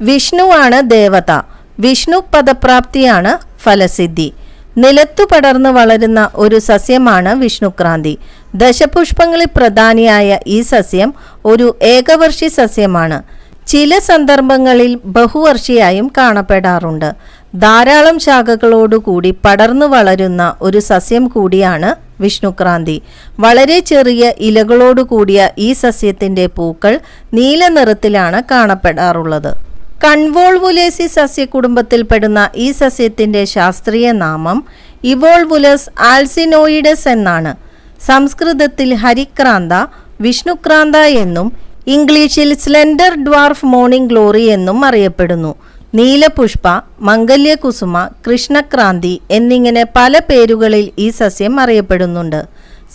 വിഷ്ണുവാണ് ദേവത. വിഷ്ണു പദപ്രാപ്തിയാണ് ഫലസിദ്ധി. നിലത്തു പടർന്നു വളരുന്ന ഒരു സസ്യമാണ് വിഷ്ണുക്രാന്തി. ദശപുഷ്പങ്ങളിൽ പ്രധാനിയായ ഈ സസ്യം ഒരു ഏകവർഷി സസ്യമാണ്. ചില സന്ദർഭങ്ങളിൽ ബഹുവർഷിയായും കാണപ്പെടാറുണ്ട്. ധാരാളം ശാഖകളോടുകൂടി പടർന്നു വളരുന്ന ഒരു സസ്യം കൂടിയാണ് വിഷ്ണുക്രാന്തി. വളരെ ചെറിയ ഇലകളോടുകൂടിയ ഈ സസ്യത്തിന്റെ പൂക്കൾ നീല നിറത്തിലാണ് കാണപ്പെടാറുള്ളത്. കൺവോൾവുലേസി സസ്യകുടുംബത്തിൽപ്പെടുന്ന ഈ സസ്യത്തിന്റെ ശാസ്ത്രീയ നാമം ഇവോൾവുലസ് ആൽസിനോയിഡസ് എന്നാണ്. സംസ്കൃതത്തിൽ ഹരിക്രാന്ത വിഷ്ണുക്രാന്ത എന്നും ഇംഗ്ലീഷിൽ സ്ലെൻഡർ ഡ്വാർഫ് മോർണിംഗ് ഗ്ലോറി എന്നും അറിയപ്പെടുന്നു. നീലപുഷ്പ മംഗല്യകുസുമ കൃഷ്ണക്രാന്തി എന്നിങ്ങനെ പല പേരുകളിൽ ഈ സസ്യം അറിയപ്പെടുന്നുണ്ട്.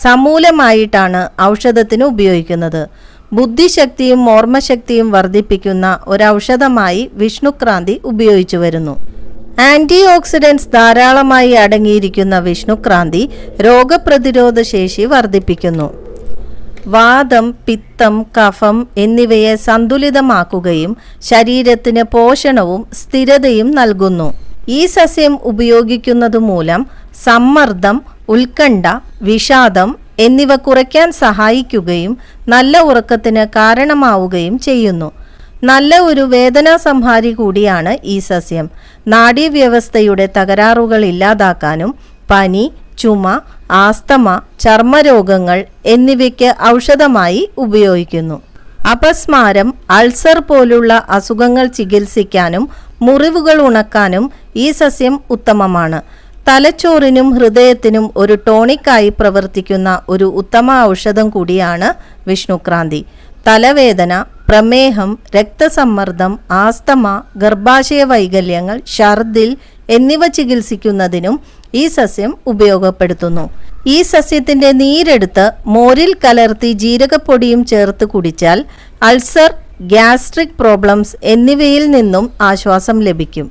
സമൂലമായിട്ടാണ് ഔഷധത്തിന് ഉപയോഗിക്കുന്നത്. ബുദ്ധിശക്തിയും ഓർമ്മശക്തിയും വർദ്ധിപ്പിക്കുന്ന ഒരൗഷധമായി വിഷ്ണുക്രാന്തി ഉപയോഗിച്ചു വരുന്നു. ആന്റി ഓക്സിഡൻസ് ധാരാളമായി അടങ്ങിയിരിക്കുന്ന വിഷ്ണുക്രാന്തി രോഗപ്രതിരോധ ശേഷി വർദ്ധിപ്പിക്കുന്നു. വാദം പിത്തം കഫം എന്നിവയെ സന്തുലിതമാക്കുകയും ശരീരത്തിന് പോഷണവും സ്ഥിരതയും നൽകുന്നു. ഈ സസ്യം ഉപയോഗിക്കുന്നതുമൂലം സമ്മർദ്ദം ഉത്കണ്ഠ വിഷാദം എന്നിവ കുറയ്ക്കാൻ സഹായിക്കുകയും നല്ല ഉറക്കത്തിന് കാരണമാവുകയും ചെയ്യുന്നു. നല്ല ഒരു വേദനാ സംഹാരി കൂടിയാണ് ഈ സസ്യം. നാഡീവ്യവസ്ഥയുടെ തകരാറുകൾ ഇല്ലാതാക്കാനും പനി ചുമ ആസ്തമ ചർമ്മരോഗങ്ങൾ എന്നിവയ്ക്ക് ഔഷധമായി ഉപയോഗിക്കുന്നു. അപസ്മാരം അൾസർ പോലുള്ള അസുഖങ്ങൾ ചികിത്സിക്കാനും മുറിവുകൾ ഉണക്കാനും ഈ സസ്യം ഉത്തമമാണ്. തലച്ചോറിനും ഹൃദയത്തിനും ഒരു ടോണിക്കായി പ്രവർത്തിക്കുന്ന ഒരു ഉത്തമ ഔഷധം കൂടിയാണ് വിഷ്ണുക്രാന്തി. തലവേദന പ്രമേഹം രക്തസമ്മർദ്ദം ആസ്തമ ഗർഭാശയ വൈകല്യങ്ങൾ ഛർദിൽ എന്നിവ ചികിത്സിക്കുന്നതിനും ഈ സസ്യം ഉപയോഗപ്പെടുത്തുന്നു. ഈ സസ്യത്തിന്റെ നീരെടുത്ത് മോരിൽ കലർത്തി ജീരകപ്പൊടിയും ചേർത്ത് കുടിച്ചാൽ അൾസർ ഗ്യാസ്ട്രിക് പ്രോബ്ലംസ് എന്നിവയിൽ നിന്നും ആശ്വാസം ലഭിക്കും.